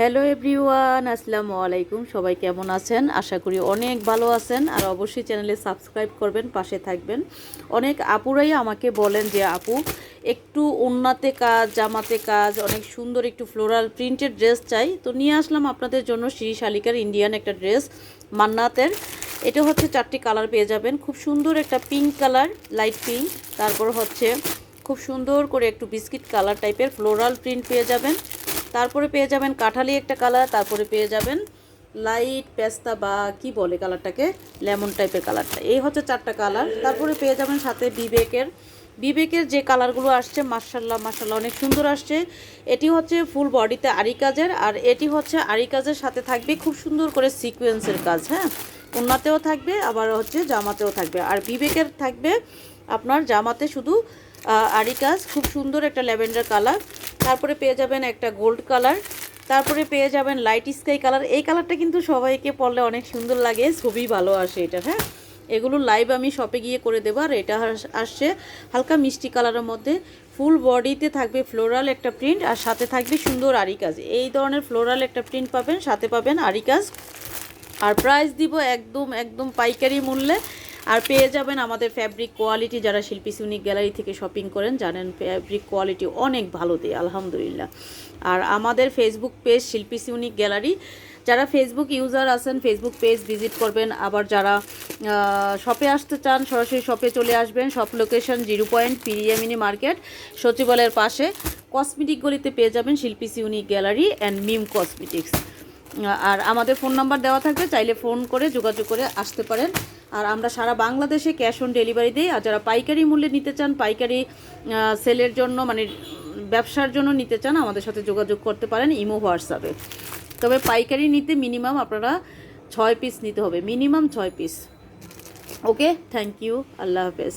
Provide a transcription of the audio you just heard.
Hello everyone, আসসালামু আলাইকুম। সবাই কেমন আছেন? আশা করি অনেক ভালো আছেন। আর অবশ্যই চ্যানেলে সাবস্ক্রাইব করবেন, পাশে থাকবেন। অনেক আপুরাই আমাকে বলেন যে, আপু, একটু উন্নাতে কাজ, জামাতে কাজ, অনেক সুন্দর একটু ফ্লোরাল প্রিন্টের ড্রেস চাই। তো নিয়ে আসলাম আপনাদের জন্য শ্রী শালিকার ইন্ডিয়ান একটা ড্রেস মান্নাতের। এটা হচ্ছে চারটি কালার পেয়ে যাবেন। খুব সুন্দর একটা পিঙ্ক কালার লাইট পিঙ্ক তারপর হচ্ছে খুব সুন্দর করে একটু বিস্কিট কালার টাইপের ফ্লোরাল প্রিন্ট পেয়ে যাবেন। তারপরে পেয়ে যাবেন কাঠালি একটা কালার, তারপরে পেয়ে যাবেন লাইট, পেস্তা বা কি বলে কালারটাকে? লেমন টাইপের কালারটা। এই হচ্ছে চারটা কালার। তারপরে পেয়ে যাবেন সাথে বিবেকের। বিবেকের যে কালারগুলো আসছে মার্শাল্লাহ মার্শাল্লাহ অনেক সুন্দর আসছে। এটি হচ্ছে ফুল বডিতে আরি কাজের, আর এটি হচ্ছে আরি কাজের সাথে থাকবে খুব সুন্দর করে সিকোয়েন্সের কাজ হ্যাঁ? ওন্নাতেও থাকবে, আবার হচ্ছে জামাতেও থাকবে। আর বিবেকের থাকবে আপনার জামাতে শুধু আরি কাজ, খুব সুন্দর একটা ল্যাভেন্ডার কালার। তারপরে পেয়ে যাবেন একটা গোল্ড কালার। তারপরে পেয়ে যাবেন লাইট স্কাই কালার। এই কালারটা কিন্তু সবাইকে পরলে অনেক সুন্দর লাগে ছবি ভালো আসে এটা হ্যাঁ? এগুলো লাইভ আমি শপে গিয়ে করে দেবো, আর এটা আসছে হালকা মিষ্টি কালারের মধ্যে। ফুল বডিতে থাকবে ফ্লোরাল একটা প্রিন্ট আর সাথে থাকবে সুন্দর আরি কাজ এই ধরনের ফ্লোরাল একটা প্রিন্ট পাবেন, সাথে পাবেন আরি কাজ আর প্রাইস দিব একদম একদম পাইকারি মূল্যে। আর পেয়ে যাবেন আমাদের ফ্যাব্রিক কোয়ালিটি যারা শিল্পী সুনিক গ্যালারি থেকে শপিং করেন, জানেন ফ্যাব্রিক কোয়ালিটি অনেক ভালো দেয়, আলহামদুলিল্লাহ। আর আমাদের Facebook page Shilpi unique gallery যারা ফেসবুক ইউজার আছেন ফেসবুক পেজ ভিজিট করবেন। আবার যারা শপে আসতে চান, সরাসরি শপে চলে আসবেন। শপ লোকেশন জিরো পয়েন্ট পিরিয়ামিনি মার্কেট, সচিবালয়ের পাশে। কসমেটিক গলিতে পেয়ে যাবেন Shilpi unique gallery and Mim cosmetics আর আমাদের ফোন নাম্বার দেওয়া থাকবে, চাইলে ফোন করে যোগাযোগ করে আসতে পারেন। আর আমরা সারা বাংলাদেশে ক্যাশ অন ডেলিভারি দিই, আর যারা পাইকারি মূল্যে নিতে চান, পাইকারি সেলের জন্য মানে ব্যবসার জন্য নিতে চান, আমাদের সাথে যোগাযোগ করতে পারেন ইমো, হোয়াটসঅ্যাপে তবে পাইকারি নিতে মিনিমাম আপনারা ছয় পিস নিতে হবে, মিনিমাম ছয় পিস। ওকে? থ্যাংক ইউ, আল্লাহ হাফেজ।